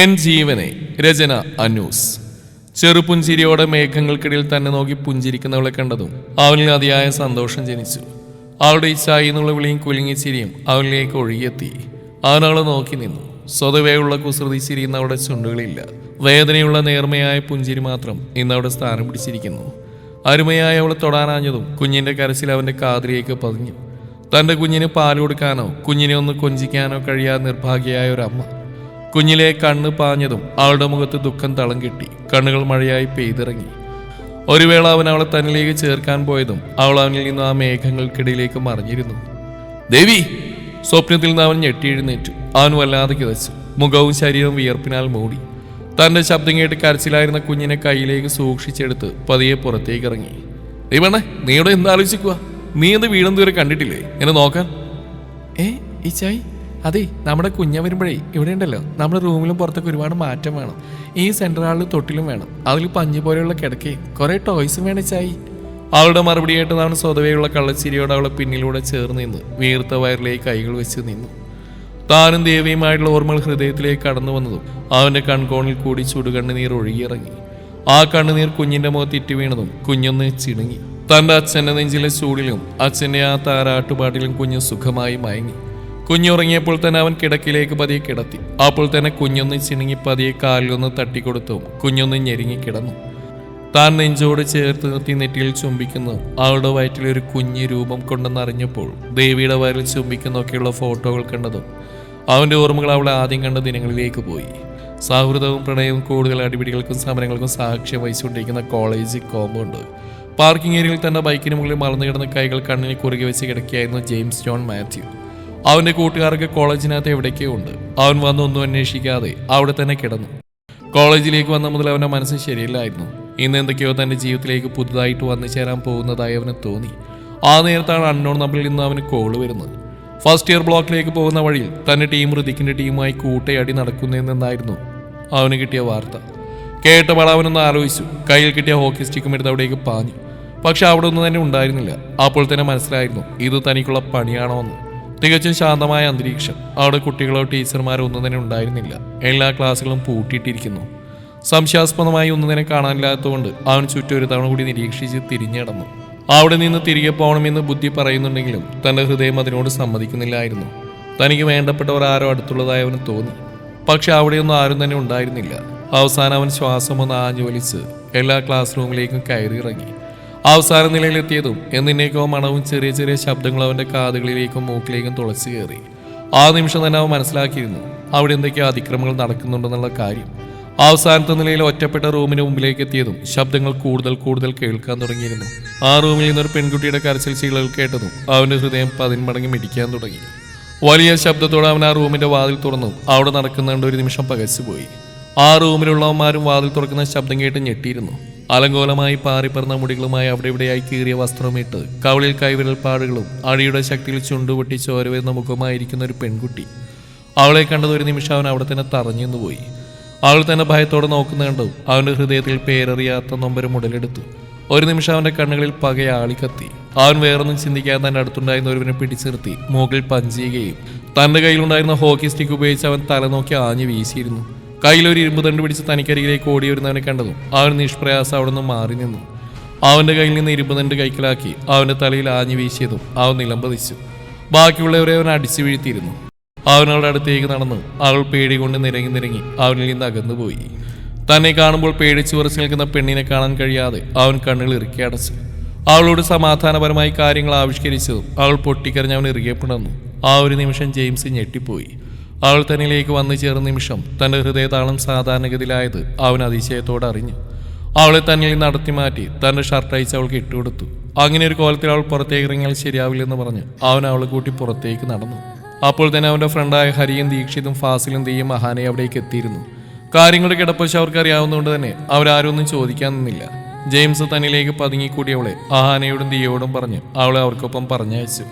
N ജീവനെ രചന അനൂസ്. ചെറുപുഞ്ചിരിയോടെ മേഘങ്ങൾക്കിടയിൽ തന്നെ നോക്കി പുഞ്ചിരിക്കുന്നവളെ കണ്ടതും അവനിൽ അതിയായ സന്തോഷം ജനിച്ചു. അവളുടെ ഈ ചായ എന്നുള്ള വിളിയും കുലുങ്ങി ചിരിയും അവനിലേക്ക് ഒഴുകിയെത്തി. അവനവളെ നോക്കി നിന്നു. സ്വതവേയുള്ള കുസൃതി ചിരിയുന്ന അവളുടെ ചുണ്ടുകളില്ല. വേദനയുള്ള നേർമയായ പുഞ്ചിരി മാത്രം ഇന്ന് അവിടെ സ്ഥാനം പിടിച്ചിരിക്കുന്നു. അരുമയായി അവളെ തൊടാനാഞ്ഞതും കുഞ്ഞിന്റെ കരച്ചിൽ അവന്റെ കാതിലേക്ക് പതിഞ്ഞു. തന്റെ കുഞ്ഞിന് പാൽ കൊടുക്കാനോ കുഞ്ഞിനെ ഒന്ന് കൊഞ്ചിക്കാനോ കഴിയാതെ നിർഭാഗ്യയായ അമ്മ കുഞ്ഞിലെ കണ്ണ് പാഞ്ഞതും അവളുടെ മുഖത്ത് ദുഃഖം തളം കെട്ടി കണ്ണുകൾ മഴയായി പെയ്തിറങ്ങി. ഒരു വേള അവൻ അവളെ തന്നിലേക്ക് ചേർക്കാൻ പോയതും അവൾ അവനിൽ നിന്ന് ആ മേഘങ്ങൾക്കിടയിലേക്ക് മറിഞ്ഞിരുന്നു. ദേവി! സ്വപ്നത്തിൽ നിന്ന് അവൻ ഞെട്ടിയെഴുന്നേറ്റു. അവൻ വല്ലാതെ കിതച്ചു. മുഖവും ശരീരവും വിയർപ്പിനാൽ മൂടി. തന്റെ ശബ്ദം കേട്ട് കരച്ചിലായിരുന്ന കുഞ്ഞിനെ കയ്യിലേക്ക് സൂക്ഷിച്ചെടുത്ത് പതിയെ പുറത്തേക്ക് ഇറങ്ങി നീ വേണേ നീ ഇവിടെ എന്താലോചിക്കുക നീ എന്ത് വീടും ദൂരെ കണ്ടിട്ടില്ലേ? എന്നെ നോക്കാൻ. ഏ ഇച്ചായി അതെ നമ്മുടെ കുഞ്ഞ വരുമ്പോഴേ ഇവിടെ ഉണ്ടല്ലോ. നമ്മുടെ റൂമിലും പുറത്തൊക്കെ ഒരുപാട് മാറ്റം വേണം. ഈ സെൻട്രൽ ഹാളിൽ തൊട്ടിലും വേണം. അതിൽ പഞ്ഞു പോലെയുള്ള കിടക്കയും കുറെ ടോയ്സും വേണിച്ചായി അവളുടെ മറുപടിയായിട്ട് നാം സ്വതവേയുള്ള കള്ളച്ചിരിയോട് അവളെ പിന്നിലൂടെ ചേർന്ന് നിന്ന്. വീർത്ത വയറിലേക്ക് കൈകൾ വെച്ച് നിന്നു. താനും ദേവിയുമായിട്ടുള്ള ഓർമ്മകൾ ഹൃദയത്തിലേക്ക് കടന്നു വന്നതും അവന്റെ കൺകോണിൽ കൂടി ചുടുകണ്ണുനീർ ഒഴുകിയിറങ്ങി. ആ കണ്ണുനീർ കുഞ്ഞിന്റെ മുഖത്ത് ഇറ്റി വീണതും കുഞ്ഞൊന്ന് ചിണുങ്ങി. തന്റെ അച്ഛന്റെ നെഞ്ചിലെ ചൂടിലും അച്ഛന്റെ ആ താരാട്ടുപാട്ടിലും കുഞ്ഞ് സുഖമായി മയങ്ങി. കുഞ്ഞുറങ്ങിയപ്പോൾ തന്നെ അവൻ കിടക്കിലേക്ക് പതിയെ കിടത്തി. അപ്പോൾ തന്നെ കുഞ്ഞൊന്ന് ചിണുങ്ങി പതിയെ കാലിലൊന്ന് തട്ടിക്കൊടുത്തു. കുഞ്ഞൊന്ന് ഞെരുങ്ങി കിടന്നു. താൻ നെഞ്ചോട് ചേർത്ത് നിർത്തി നെറ്റിയിൽ ചുംബിക്കുന്നു. അവളുടെ വയറ്റിൽ ഒരു കുഞ്ഞു രൂപം കൊണ്ടെന്നറിഞ്ഞപ്പോൾ ദേവിയുടെ വയറിൽ ചുംബിക്കുന്നൊക്കെയുള്ള ഫോട്ടോകൾ കണ്ടതും അവന്റെ ഓർമ്മകൾ അവളെ ആദ്യം കണ്ട ദിനങ്ങളിലേക്ക് പോയി. സൗഹൃദവും പ്രണയവും കൂടുതൽ അടിപിടികൾക്കും സമരങ്ങൾക്കും സാക്ഷ്യം വഹിച്ചുകൊണ്ടിരിക്കുന്ന കോളേജ് കോമ്പൗണ്ട്. പാർക്കിംഗ് ഏരിയയിൽ തന്റെ ബൈക്കിന് മുകളിൽ മറന്നു കിടന്ന കൈകൾ കണ്ണിന് കുറുകെ വെച്ച് കിടക്കുകയായിരുന്നു ജെയിംസ് ജോൺ മാത്യു. അവന്റെ കൂട്ടുകാർക്ക് കോളേജിനകത്ത് എവിടേക്കോ ഉണ്ട്. അവൻ വന്നൊന്നും അന്വേഷിക്കാതെ അവിടെ തന്നെ കിടന്നു. കോളേജിലേക്ക് വന്ന മുതൽ അവന്റെ മനസ്സ് ശരിയല്ലായിരുന്നു. ഇന്ന് എന്തൊക്കെയോ തന്റെ ജീവിതത്തിലേക്ക് പുതുതായിട്ട് വന്നു ചേരാൻ പോകുന്നതായി അവന് തോന്നി. ആ നേരത്താണ് അൺനോൺ നമ്പറിൽ നിന്ന് അവന് കോൾ വരുന്നത്. ഫസ്റ്റ് ഇയർ ബ്ലോക്കിലേക്ക് പോകുന്ന വഴിയിൽ തന്റെ ടീം ഋതിക്കിന്റെ ടീമുമായി കൂട്ടയടി നടക്കുന്നതെന്നായിരുന്നു അവന് കിട്ടിയ വാർത്ത. കേട്ടപാട് അവനൊന്ന് ആലോചിച്ചു. കയ്യിൽ കിട്ടിയ ഹോക്കി സ്റ്റിക്കും എടുത്ത് അവിടേക്ക് പാഞ്ഞു. പക്ഷെ അവിടെ ഒന്നും തന്നെ ഉണ്ടായിരുന്നില്ല. അപ്പോൾ തന്നെ മനസ്സിലായിരുന്നു ഇത് തനിക്കുള്ള പണിയാണോ എന്ന് തികച്ചും ശാന്തമായ അന്തരീക്ഷം. അവിടെ കുട്ടികളോ ടീച്ചർമാരോ ഒന്നും തന്നെ ഉണ്ടായിരുന്നില്ല. എല്ലാ ക്ലാസ്സുകളും പൂട്ടിയിട്ടിരിക്കുന്നു. സംശയാസ്പദമായി ഒന്നും തന്നെ കാണാനില്ലാത്തതുകൊണ്ട് അവൻ ചുറ്റും ഒരു തവണ കൂടി നിരീക്ഷിച്ച് തിരിഞ്ഞടന്നു അവിടെ നിന്ന് തിരികെ പോകണമെന്ന് ബുദ്ധി പറയുന്നുണ്ടെങ്കിലും തന്റെ ഹൃദയം അതിനോട് സമ്മതിക്കുന്നില്ലായിരുന്നു. തനിക്ക് വേണ്ടപ്പെട്ടവർ ആരോ അടുത്തുള്ളതായി അവന് തോന്നി. പക്ഷെ അവിടെയൊന്നും ആരും തന്നെ ഉണ്ടായിരുന്നില്ല. അവസാനം അവൻ ശ്വാസം ഒന്ന് ആഞ്ഞു വലിച്ച് എല്ലാ ക്ലാസ് റൂമിലേക്കും കയറി ഇറങ്ങി അവസാന നിലയിലെത്തിയതും എന്നിന്നേക്കോ മണവും ചെറിയ ചെറിയ ശബ്ദങ്ങളും അവന്റെ കാതുകളിലേക്കും മൂക്കിലേക്കും തുളച്ചു കയറി. ആ നിമിഷം തന്നെ അവൻ മനസ്സിലാക്കിയിരുന്നു അവിടെ എന്തൊക്കെയോ അതിക്രമങ്ങൾ നടക്കുന്നുണ്ടെന്നുള്ള കാര്യം. അവസാനത്തെ നിലയിൽ ഒറ്റപ്പെട്ട റൂമിന് മുമ്പിലേക്ക് എത്തിയതും ശബ്ദങ്ങൾ കൂടുതൽ കൂടുതൽ കേൾക്കാൻ തുടങ്ങിയിരുന്നു. ആ റൂമിൽ നിന്നൊരു പെൺകുട്ടിയുടെ കരച്ചിൽ ചീളകൾ കേട്ടതും അവന്റെ ഹൃദയം പതിന്മടങ്ങി മിടിക്കാൻ തുടങ്ങി. വലിയ ശബ്ദത്തോടെ അവൻ ആ റൂമിന്റെ വാതിൽ തുറന്നു. അവിടെ നടക്കുന്നുണ്ട് ഒരു നിമിഷം പകച്ചുപോയി. ആ റൂമിലുള്ളവന്മാരും വാതിൽ തുറക്കുന്ന ശബ്ദം കേട്ട് ഞെട്ടിയിരുന്നു. അലങ്കോലമായി പാറിപ്പറന്ന മുടികളുമായി അവിടെ ഇവിടെയായി കീറിയ വസ്ത്രമിട്ട് കവളിൽ കൈവിരൽ പാടുകളും അടിയുടെ ശക്തിയിൽ ചുണ്ടുപൊട്ടി ചോര വരുന്ന മുഖമായിരിക്കുന്ന ഒരു പെൺകുട്ടി. അവളെ കണ്ടത് ഒരു നിമിഷം അവൻ അവിടെ തന്നെ തറഞ്ഞു പോയി. അവൾ തന്നെ ഭയത്തോടെ നോക്കുന്ന കണ്ടു അവന്റെ ഹൃദയത്തിൽ പേരറിയാത്ത നൊമ്പരം ഉടലെടുത്തു. ഒരു നിമിഷം അവന്റെ കണ്ണുകളിൽ പകയാളി കത്തി അവൻ വേറൊന്നും ചിന്തിക്കാൻ തന്നെ അടുത്തുണ്ടായിരുന്ന ഒരുവനെ പിടിച്ചു നിർത്തി മൂക്കിൽ പഞ്ചിയുകയും തന്റെ കയ്യിലുണ്ടായിരുന്ന ഹോക്കി സ്റ്റിക്ക് ഉപയോഗിച്ച് അവൻ തല നോക്കി ആഞ്ഞു വീശിയിരുന്നു. കയ്യിലൊരു ഇരുമ്പ് തണ്ട് പിടിച്ച് തനിക്കരികിലേക്ക് ഓടി വരുന്നവനെ കണ്ടതും അവൻ നിഷ്പ്രയാസം അവിടെ നിന്ന് മാറി നിന്നു. അവന്റെ കയ്യിൽ നിന്ന് ഇരുമ്പ് തണ്ട് കൈക്കലാക്കി അവന്റെ തലയിൽ ആഞ്ഞു വീശിയതും അവൻ നിലംപതിച്ചു ബാക്കിയുള്ളവരെ അവൻ അടിച്ചു വീഴ്ത്തിയിരുന്നു. അവനവളുടെ അടുത്തേക്ക് നടന്നു. അവൾ പേടി കൊണ്ട് നിരങ്ങി നിരങ്ങി അവനിൽ നിന്ന് അകന്നുപോയി തന്നെ കാണുമ്പോൾ പേടിച്ച് ഉറച്ചു നിൽക്കുന്ന പെണ്ണിനെ കാണാൻ കഴിയാതെ അവൻ കണ്ണുകൾ ഇറുക്കി അടച്ചു. അവളോട് സമാധാനപരമായി കാര്യങ്ങൾ ആവിഷ്കരിച്ചതും അവൾ പൊട്ടിക്കരഞ്ഞ് അവൻ ഇറുകിയപ്പെടുന്നു ആ ഒരു നിമിഷം ജെയിംസ് ഞെട്ടിപ്പോയി. അവൾ തന്നിലേക്ക് വന്നു ചേർന്ന നിമിഷം തന്റെ ഹൃദയതാളം സാധാരണഗതിയിലായത് അവൻ അതിശയത്തോടെ അറിഞ്ഞു. അവളെ തന്നിൽ നടത്തി മാറ്റി തന്റെ ഷർട്ട് അയച്ച് അവൾക്ക് ഇട്ടുകൊടുത്തു അങ്ങനെ ഒരു കോലത്തിൽ അവൾ പുറത്തേക്ക് ഇറങ്ങിയാൽ ശരിയാവില്ലെന്ന് പറഞ്ഞ് അവൻ അവളെ കൂട്ടി പുറത്തേക്ക് നടന്നു. അപ്പോൾ തന്നെ അവന്റെ ഫ്രണ്ടായ ഹരിയും ദീക്ഷിതും ഫാസിലും തീയും മഹാനെ അവിടേക്ക് എത്തിയിരുന്നു. കാര്യങ്ങളുടെ കിടപ്പശ അവർക്ക് അറിയാവുന്നതുകൊണ്ട് തന്നെ അവരാരൊന്നും ചോദിക്കാൻ നിന്നില്ല. ജെയിംസ് തന്നിലേക്ക് പതുങ്ങിക്കൂടിയവളെ അഹാനയോടും ദിയോടും പറഞ്ഞ് അവളെ അവർക്കൊപ്പം പറഞ്ഞയച്ചു.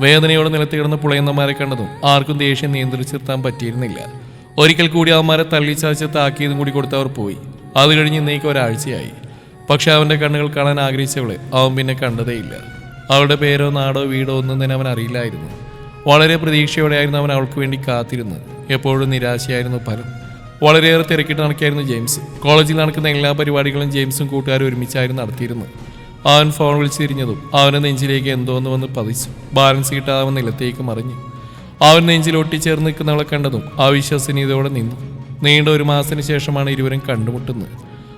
വേദനയോടെ നിലത്ത് കിടന്ന് പുളയുന്നമാരെ കണ്ടതും ആർക്കും ദേഷ്യം നിയന്ത്രിച്ചിരുത്താൻ പറ്റിയിരുന്നില്ല. ഒരിക്കൽ കൂടി അവന്മാരെ തള്ളിച്ചാച്ച് താക്കിയതും കൂടി കൊടുത്തവർ പോയി. അത് കഴിഞ്ഞ് ഇന്നേക്ക് ഒരാഴ്ചയായി. പക്ഷെ അവന്റെ കണ്ണുകൾ കാണാൻ ആഗ്രഹിച്ചവളെ അവൻ പിന്നെ കണ്ടതേയില്ല. അവളുടെ പേരോ നാടോ വീടോ ഒന്നും തന്നെ അവൻ അറിയില്ലായിരുന്നു. വളരെ പ്രതീക്ഷയോടെയായിരുന്നു അവൻ അവൾക്ക് വേണ്ടി കാത്തിരുന്നത്. എപ്പോഴും നിരാശയായിരുന്നു ഫലം വളരെയേറെ തിരക്കിട്ട് നടക്കായിരുന്നു ജെയിംസ്. കോളേജിൽ നടക്കുന്ന എല്ലാ പരിപാടികളും ജെയിംസും കൂട്ടുകാരും ഒരുമിച്ചായിരുന്നു നടത്തിയിരുന്നത്. അവൻ ഫോൺ വിളിച്ചിരിഞ്ഞതും അവന്റെ നെഞ്ചിലേക്ക് എന്തോന്ന് വന്ന് പതിച്ചു. ബാലൻസ് കിട്ടാതെ നിലത്തേക്ക് മറിഞ്ഞു. അവൻ നെഞ്ചിൽ ഒട്ടിച്ചേർന്ന് നിൽക്കുന്നവളെ കണ്ടതും അവിശ്വസനീയതയോടെ നിന്നു. നീണ്ട ഒരു മാസത്തിന് ശേഷമാണ് ഇരുവരും കണ്ടുമുട്ടുന്നത്.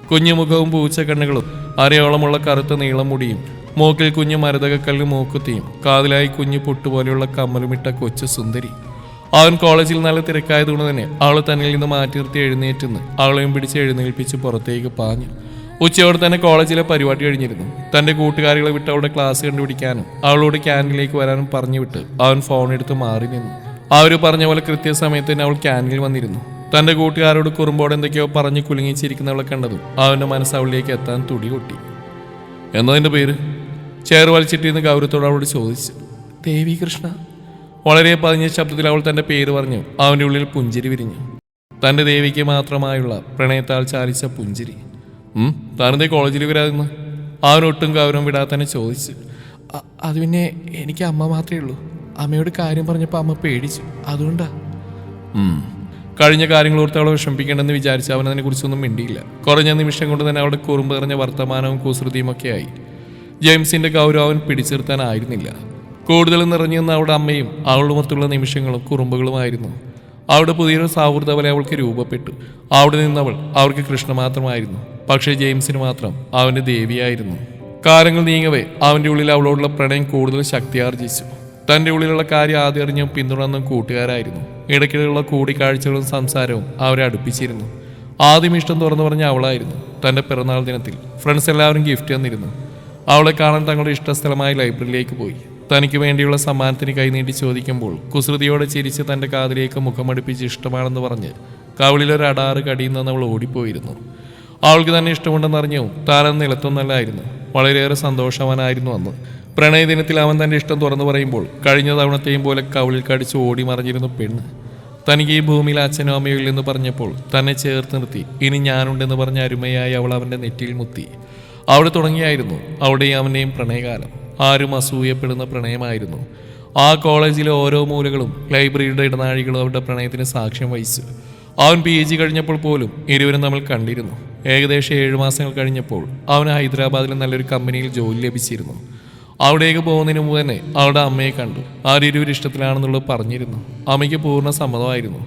കുഞ്ഞുമുഖവും പൂച്ച കണ്ണുകളും അരയോളമുള്ള കറുത്ത നീളം മുടിയും മൂക്കിൽ കുഞ്ഞു മരതകക്കല്ല് മൂക്കുത്തിയും കാതിലായി കുഞ്ഞു പൊട്ടുപോലെയുള്ള കമ്മലുമിട്ട കൊച്ചു സുന്ദരി. അവൻ കോളേജിൽ നല്ല തിരക്കായതുകൊണ്ട് തന്നെ അവളെ തന്നിൽ നിന്ന് മാറ്റി നിർത്തി എഴുന്നേറ്റെന്ന് അവളെയും പിടിച്ച് എഴുന്നേൽപ്പിച്ച് പുറത്തേക്ക് പാഞ്ഞു. ഉച്ചയോടെ തന്നെ കോളേജിലെ പരിപാടി കഴിഞ്ഞിരുന്നു. തന്റെ കൂട്ടുകാരികളെ വിട്ട് അവളുടെ ക്ലാസ് കണ്ടുപിടിക്കാനും അവളോട് ക്യാന്റീനിലേക്ക് വരാനും പറഞ്ഞു വിട്ട് അവൻ ഫോൺ എടുത്ത് മാറി നിന്നു. അവർ പറഞ്ഞ പോലെ കൃത്യസമയത്ത് തന്നെ അവൾ ക്യാന്റീനിൽ വന്നിരുന്നു. തന്റെ കൂട്ടുകാരോട് കുറുമ്പോടെ എന്തൊക്കെയോ പറഞ്ഞ് കുലുങ്ങിച്ചിരിക്കുന്നവളെ കണ്ടതും അവന്റെ മനസ്സ് അവളിലേക്ക് എത്താൻ തുടി കൊട്ടി എന്നതിന്റെ പേര്? ചേർ വലിച്ചിട്ടിരുന്ന് ഗൗരവത്തോട് അവളോട് ചോദിച്ചു. ദേവി കൃഷ്ണ. വളരെ പതിഞ്ഞ ശബ്ദത്തിൽ അവൾ തന്റെ പേര് പറഞ്ഞു. അവന്റെ ഉള്ളിൽ പുഞ്ചിരി വിരിഞ്ഞു. തന്റെ ദേവിക്ക് മാത്രമായുള്ള പ്രണയത്താൽ ചാലിച്ച പുഞ്ചിരി. താനെന്തേ കോളേജിൽ വരാതെന്ന് ആരൊട്ടും ഗൗരവം വിടാതെ തന്നെ ചോദിച്ചു. "അ- അത് പിന്നെ എനിക്ക് അമ്മ മാത്രമേ ഉള്ളൂ. അമ്മയോട് കാര്യം പറഞ്ഞപ്പോൾ അമ്മ പേടിച്ചു. അതുകൊണ്ടാ. കഴിഞ്ഞ കാര്യങ്ങൾ ഓർത്ത് അവളെ വിഷമിപ്പിക്കേണ്ടെന്ന് വിചാരിച്ച് അവൻ അതിനെ കുറിച്ചൊന്നും മിണ്ടിയില്ല. കുറഞ്ഞ നിമിഷം കൊണ്ട് തന്നെ അവിടെ കുറുമ്പ് നിറഞ്ഞ വർത്തമാനവും കുസൃതിയും ഒക്കെ ആയി. ജെയിംസിന്റെ ഗൗരവം അവൻ പിടിച്ചിർത്താനായിരുന്നില്ല കൂടുതൽ നിറഞ്ഞു നിന്ന അവളുടെ അമ്മയും അവളുമൊത്തുള്ള നിമിഷങ്ങളും കുറുമ്പുകളുമായിരുന്നു. അവിടെ പുതിയൊരു സൗഹൃദ അവൾക്ക് രൂപപ്പെട്ടു. അവിടെ നിന്നവൾ അവൾക്ക് കൃഷ്ണ മാത്രമായിരുന്നു. പക്ഷേ ജെയിംസിന് മാത്രം അവന്റെ ദേവിയായിരുന്നു. കാര്യങ്ങൾ നീങ്ങവേ അവന്റെ ഉള്ളിൽ അവളോടുള്ള പ്രണയം കൂടുതൽ ശക്തിയാർജിച്ചു തന്റെ ഉള്ളിലുള്ള കാര്യം ആദ്യം അറിഞ്ഞും പിന്തുടർന്നും കൂട്ടുകാരായിരുന്നു. ഇടയ്ക്കിടെയുള്ള കൂടിക്കാഴ്ചകളും സംസാരവും അവരെ അടുപ്പിച്ചിരുന്നു. ആദ്യം ഇഷ്ടം തുറന്നു പറഞ്ഞ അവളായിരുന്നു തന്റെ പിറന്നാൾ ദിനത്തിൽ ഫ്രണ്ട്സ് എല്ലാവരും ഗിഫ്റ്റ് തന്നിരുന്നു. അവളെ കാണാൻ തങ്ങളുടെ ഇഷ്ടസ്ഥലമായ ലൈബ്രറിയിലേക്ക് പോയി. തനിക്ക് വേണ്ടിയുള്ള സമ്മാനത്തിന് കൈനീട്ടി ചോദിക്കുമ്പോൾ കുസൃതിയോടെ ചിരിച്ച് തന്റെ കാതിലേക്ക് മുഖമടുപ്പിച്ച് ഇഷ്ടമാണെന്ന് പറഞ്ഞ് കവിളിലൊരു അടാറ് കടിയുന്ന അവൾ ഓടിപ്പോയിരുന്നു. അവൾക്ക് തന്നെ ഇഷ്ടമുണ്ടെന്ന് അറിഞ്ഞു. താനന്ന് നിലത്തൊന്നല്ലായിരുന്നു വളരെയേറെ സന്തോഷവാനായിരുന്നു അന്ന്. പ്രണയദിനത്തിൽ അവൻ തന്റെ ഇഷ്ടം തുറന്നു പറയുമ്പോൾ കഴിഞ്ഞ തവണത്തെയും പോലെ കവിളിൽ കടിച്ച് ഓടി മറിഞ്ഞിരുന്നു പെണ്ണ്. തനിക്ക് ഈ ഭൂമിയിൽ അച്ഛനോ അമ്മയോ ഇല്ലെന്ന് പറഞ്ഞപ്പോൾ തന്നെ ചേർത്ത് നിർത്തി. ഇനി ഞാനുണ്ടെന്ന് പറഞ്ഞ അരുമയായി അവൾ അവന്റെ നെറ്റിയിൽ മുത്തി. അവിടെ തുടങ്ങിയായിരുന്നു അവിടെയും അവന്റെയും പ്രണയകാലം. ആരും അസൂയപ്പെടുന്ന പ്രണയമായിരുന്നു. ആ കോളേജിലെ ഓരോ മൂലകളും ലൈബ്രറിയുടെ ഇടനാഴികളും അവരുടെ പ്രണയത്തിന് സാക്ഷ്യം വഹിച്ചു. അവൻ പി. ജി കഴിഞ്ഞപ്പോൾ പോലും ഇരുവരും നമ്മൾ കണ്ടിരുന്നു. ഏകദേശം ഏഴ് മാസങ്ങൾ കഴിഞ്ഞപ്പോൾ അവന് ഹൈദരാബാദിലെ നല്ലൊരു കമ്പനിയിൽ ജോലി ലഭിച്ചിരുന്നു. അവിടേക്ക് പോകുന്നതിന് മുമ്പ് തന്നെ അവളുടെ അമ്മയെ കണ്ടു. ആരിരുവർ ഇഷ്ടത്തിലാണെന്നുള്ളത് പറഞ്ഞിരുന്നു. അമ്മയ്ക്ക് പൂർണ സമ്മതമായിരുന്നു.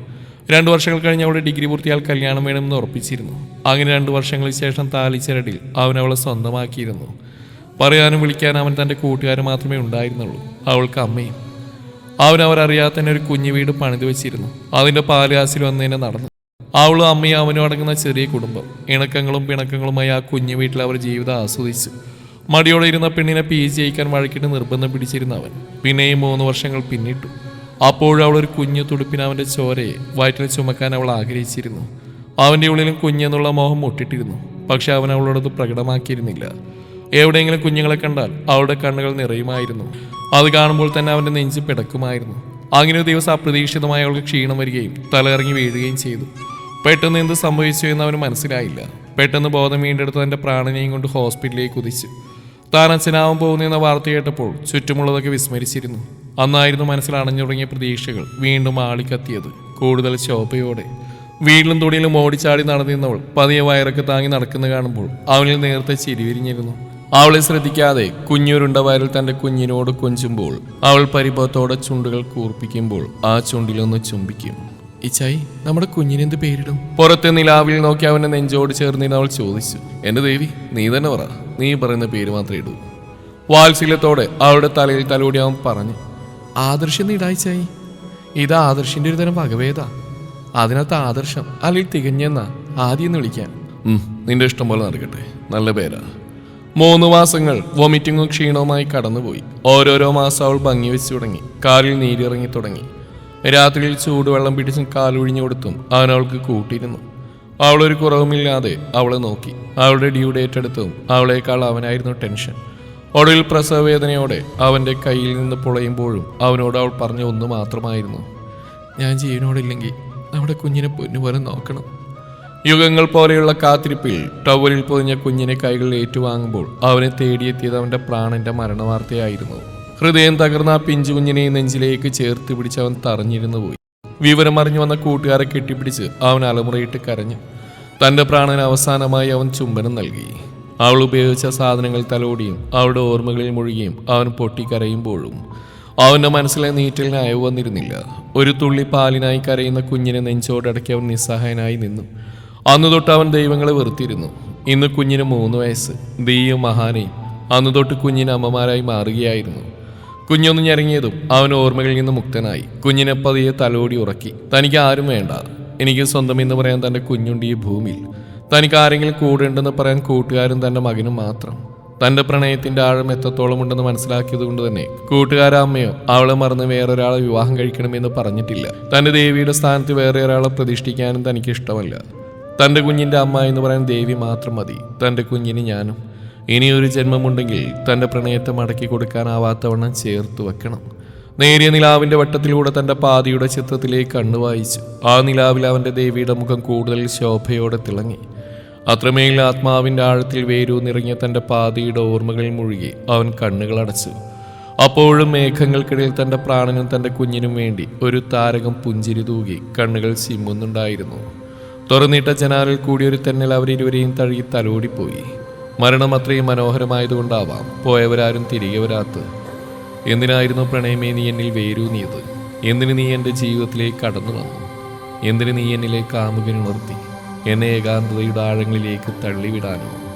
രണ്ട് വർഷങ്ങൾ കഴിഞ്ഞ് അവളുടെ ഡിഗ്രി പൂർത്തിയാൽ കല്യാണം വേണമെന്ന് ഉറപ്പിച്ചിരുന്നു. അങ്ങനെ രണ്ടു വർഷങ്ങൾക്ക് ശേഷം താലിച്ചരടിൽ അവൻ അവളെ സ്വന്തമാക്കിയിരുന്നു. പറയാനും വിളിക്കാനും അവൻ തന്റെ കൂട്ടുകാർ മാത്രമേ ഉണ്ടായിരുന്നുള്ളൂ അവൾക്ക് അമ്മയും. അവൻ അവരറിയാതെ തന്നെ ഒരു കുഞ്ഞു വീട് പണിത് വെച്ചിരുന്നു. അതിന്റെ പാലുകാസിൽ വന്നതിനെ നടന്നു. അവളും അമ്മയും അവനും അടങ്ങുന്ന ചെറിയ കുടുംബം. ഇണക്കങ്ങളും പിണക്കങ്ങളുമായി ആ കുഞ്ഞു വീട്ടിൽ അവർ ജീവിതം ആസ്വദിച്ചു. മടിയോടെ ഇരുന്ന പെണ്ണിനെ പി ജി അയക്കാൻ വഴക്കിട്ട് നിർബന്ധം പിടിച്ചിരുന്ന അവൻ. പിന്നെയും മൂന്ന് വർഷങ്ങൾ പിന്നിട്ടു. അപ്പോഴും അവൾ ഒരു കുഞ്ഞു തുടുപ്പിന് അവന്റെ ചോരയെ വയറ്റിൽ ചുമക്കാൻ അവൾ ആഗ്രഹിച്ചിരുന്നു. അവന്റെ ഉള്ളിലും കുഞ്ഞെന്നുള്ള മോഹം മുട്ടിട്ടിരുന്നു. പക്ഷെ അവൻ അവളോടത് പ്രകടമാക്കിയിരുന്നില്ല. എവിടെയെങ്കിലും കുഞ്ഞുങ്ങളെ കണ്ടാൽ അവളുടെ കണ്ണുകൾ നിറയുമായിരുന്നു. അത് കാണുമ്പോൾ തന്നെ അവന്റെ നെഞ്ച് പിടക്കുമായിരുന്നു. അങ്ങനെ ഒരു ദിവസം അപ്രതീക്ഷിതമായി അവൾക്ക് ക്ഷീണം വരികയും തലയിറങ്ങി വീഴുകയും ചെയ്തു. പെട്ടെന്ന് എന്ത് സംഭവിച്ചു എന്ന് അവന് മനസ്സിലായില്ല. പെട്ടെന്ന് ബോധം വീണ്ടെടുത്ത് തന്റെ പ്രാണനെയും കൊണ്ട് ഹോസ്പിറ്റലിലേക്ക് കുതിച്ചു. താൻ അച്ഛനാവാൻ പോകുന്നെന്ന വാർത്ത കേട്ടപ്പോൾ ചുറ്റുമുള്ളതൊക്കെ വിസ്മരിച്ചിരുന്നു. അന്നായിരുന്നു മനസ്സിൽ അണഞ്ഞു തുടങ്ങിയ പ്രതീക്ഷകൾ വീണ്ടും ആളിക്കത്തിയത്. കൂടുതൽ ശോഭയോടെ. വീട്ടിലും തുണിയിലും ഓടിച്ചാടി നടന്നിരുന്നവൾ പതിയെ വയറൊക്കെ താങ്ങി നടക്കുന്ന കാണുമ്പോൾ അവനിൽ നേരത്തെ ചിരിവിരിഞ്ഞിരുന്നു അവളെ ശ്രദ്ധിക്കാതെ കുഞ്ഞുരുണ്ട വയറിൽ തന്റെ കുഞ്ഞിനോട് കൊഞ്ചുമ്പോൾ അവൾ പരിഭവത്തോടെ ചുണ്ടുകൾ കൂർപ്പിക്കുമ്പോൾ ആ ചുണ്ടിലൊന്ന് ചുംബിക്കും. ഇച്ചായി നമ്മുടെ കുഞ്ഞിനെന്ത് പേരിടും? പുറത്തെ നിലാവിൽ നോക്കി അവന്റെ നെഞ്ചോട് ചേർന്നിരുന്ന് അവൾ ചോദിച്ചു എന്റെ ദേവി നീ തന്നെ പറ നീ പറയുന്ന പേര് മാത്രമേ ഇടൂ. വാത്സല്യത്തോടെ അവളുടെ തലയിൽ തലോടി അവൻ പറഞ്ഞു ആദർശം നീടായിച്ചായി ഇത് ആദർശിന്റെ ഒരു തരം വകവേദ അതിനകത്ത് ആദർശം അല്ലെങ്കിൽ തികഞ്ഞെന്നാ ആദ്യം എന്ന് വിളിക്കാം ഉം, നിന്റെ ഇഷ്ടം പോലെ നടക്കട്ടെ നല്ല പേരാ. മൂന്ന് മാസങ്ങൾ വൊമിറ്റിങ്ങും ക്ഷീണവുമായി കടന്നുപോയി. ഓരോരോ മാസം അവൾ ഭംഗി വെച്ചു തുടങ്ങി കാലിൽ നീരിറങ്ങി തുടങ്ങി. രാത്രിയിൽ ചൂടുവെള്ളം പിടിച്ചും കാലൊഴിഞ്ഞു കൊടുത്തും അവൻ അവൾക്ക് കൂട്ടിയിരുന്നു അവളൊരു കുറവുമില്ലാതെ അവളെ നോക്കി. അവളുടെ ഡ്യൂ ഡേറ്റ് എടുത്തും അവളേക്കാൾ അവനായിരുന്നു ടെൻഷൻ. ഒടുവിൽ പ്രസവവേദനയോടെ അവന്റെ കയ്യിൽ നിന്ന് പൊളയുമ്പോഴും അവനോട് അവൾ പറഞ്ഞ ഒന്ന് മാത്രമായിരുന്നു. ഞാൻ ജീവനോടില്ലെങ്കിൽ നമ്മുടെ കുഞ്ഞിനെ പൊന്നുപോലെ നോക്കണം. യുഗങ്ങൾ പോലെയുള്ള കാത്തിരിപ്പിൽ ടവലിൽ പൊതിഞ്ഞ കുഞ്ഞിനെ കൈകളിൽ ഏറ്റുവാങ്ങുമ്പോൾ അവനെ തേടിയെത്തിയത് അവന്റെ പ്രാണന്റെ മരണവാർത്തയായിരുന്നു. ഹൃദയം തകർന്ന ആ പിഞ്ചു കുഞ്ഞിനെ നെഞ്ചിലേക്ക് ചേർത്ത് പിടിച്ച് അവൻ തറഞ്ഞിരുന്നു പോയി. വിവരം അറിഞ്ഞു വന്ന കൂട്ടുകാരെ കെട്ടിപ്പിടിച്ച് അവൻ അലമുറയിട്ട് കരഞ്ഞു. തന്റെ പ്രാണന് അവസാനമായി അവൻ ചുംബനം നൽകി. അവൾ ഉപയോഗിച്ച സാധനങ്ങൾ തലോടിയും അവളുടെ ഓർമ്മകളിൽ മുഴുകിയും അവൻ പൊട്ടിക്കരയുമ്പോഴും അവന്റെ മനസ്സിലെ നീറ്റലിന് അയവ് വന്നിരുന്നില്ല. ഒരു തുള്ളി പാലിനായി കരയുന്ന കുഞ്ഞിനെ നെഞ്ചോടടക്കി അവൻ നിസ്സഹായനായി നിന്നു. അന്ന് തൊട്ട് അവൻ ദൈവങ്ങളെ വെറുത്തിരുന്നു. ഇന്ന് കുഞ്ഞിന് മൂന്ന് വയസ്സ്. ദീയും മഹാനയും. അന്ന് തൊട്ട് കുഞ്ഞിന് അമ്മമാരായി മാറുകയായിരുന്നു. കുഞ്ഞൊന്ന് ഞെരങ്ങിയതും അവൻ ഓർമ്മകളിൽ നിന്ന് മുക്തനായി. കുഞ്ഞിനെ പതിയെ തലോടി ഉറക്കി. തനിക്ക് ആരും വേണ്ട. എനിക്ക് സ്വന്തം എന്ന് പറയാൻ തന്റെ കുഞ്ഞുണ്ട് ഈ ഭൂമിയിൽ. തനിക്ക് ആരെങ്കിലും കൂടെ ഉണ്ടെന്ന് പറയാൻ കൂട്ടുകാരും തന്റെ മകനും മാത്രം. തന്റെ പ്രണയത്തിന്റെ ആഴം എത്രത്തോളം ഉണ്ടെന്ന് മനസ്സിലാക്കിയത് കൊണ്ട് തന്നെ കൂട്ടുകാരമ്മയോ അവളെ മറന്ന് വേറൊരാളെ വിവാഹം കഴിക്കണമെന്ന് പറഞ്ഞിട്ടില്ല. തന്റെ ദേവിയുടെ സ്ഥാനത്ത് വേറെ ഒരാളെ പ്രതിഷ്ഠിക്കാനും തനിക്ക് ഇഷ്ടമല്ല. തന്റെ കുഞ്ഞിന്റെ അമ്മ എന്ന് പറയാൻ ദേവി മാത്രം മതി. തന്റെ കുഞ്ഞിന് ഞാനും ഇനിയൊരു ജന്മമുണ്ടെങ്കിൽ തന്റെ പ്രണയത്തെ മടക്കി കൊടുക്കാനാവാത്തവണ്ണം ചേർത്ത് വെക്കണം. നേരിയ നിലാവിന്റെ വട്ടത്തിലൂടെ തന്റെ പാതിയുടെ ചിത്രത്തിലേക്ക് കണ്ണു വായിച്ചു ആ നിലാവിൽ അവന്റെ ദേവിയുടെ മുഖം കൂടുതൽ ശോഭയോടെ തിളങ്ങി. അത്രമേൽ ആത്മാവിന്റെ ആഴത്തിൽ വേരൂന്നിറങ്ങിയ തന്റെ പാതിയുടെ ഓർമ്മകളിൽ മുഴുകി അവൻ കണ്ണുകളടച്ചു അപ്പോഴും മേഘങ്ങൾക്കിടയിൽ തന്റെ പ്രാണനും തന്റെ കുഞ്ഞിനും വേണ്ടി ഒരു താരകം പുഞ്ചിരി തൂകി കണ്ണുകൾ ചിമ്മുന്നുണ്ടായിരുന്നു. തുറന്നിട്ട ജനാലിൽ കൂടിയൊരു തെന്നൽ അവരിരുവരെയും തഴുകി തലോടിപ്പോയി. മരണം അത്രയും മനോഹരമായതുകൊണ്ടാവാം പോയവരാരും തിരികെ വരാത്തത്. എന്തിനായിരുന്നു പ്രണയമേ നീ എന്നിൽ വേരൂന്നിയത്? എന്തിന് നീ എന്റെ ജീവിതത്തിലേക്ക് കടന്നു വന്നു? എന്തിന് നീ എന്നിലെ കാമുകനുണർത്തി എന്നെ ഏകാന്തതയുടെ ആഴങ്ങളിലേക്ക് തള്ളിവിടാനോ?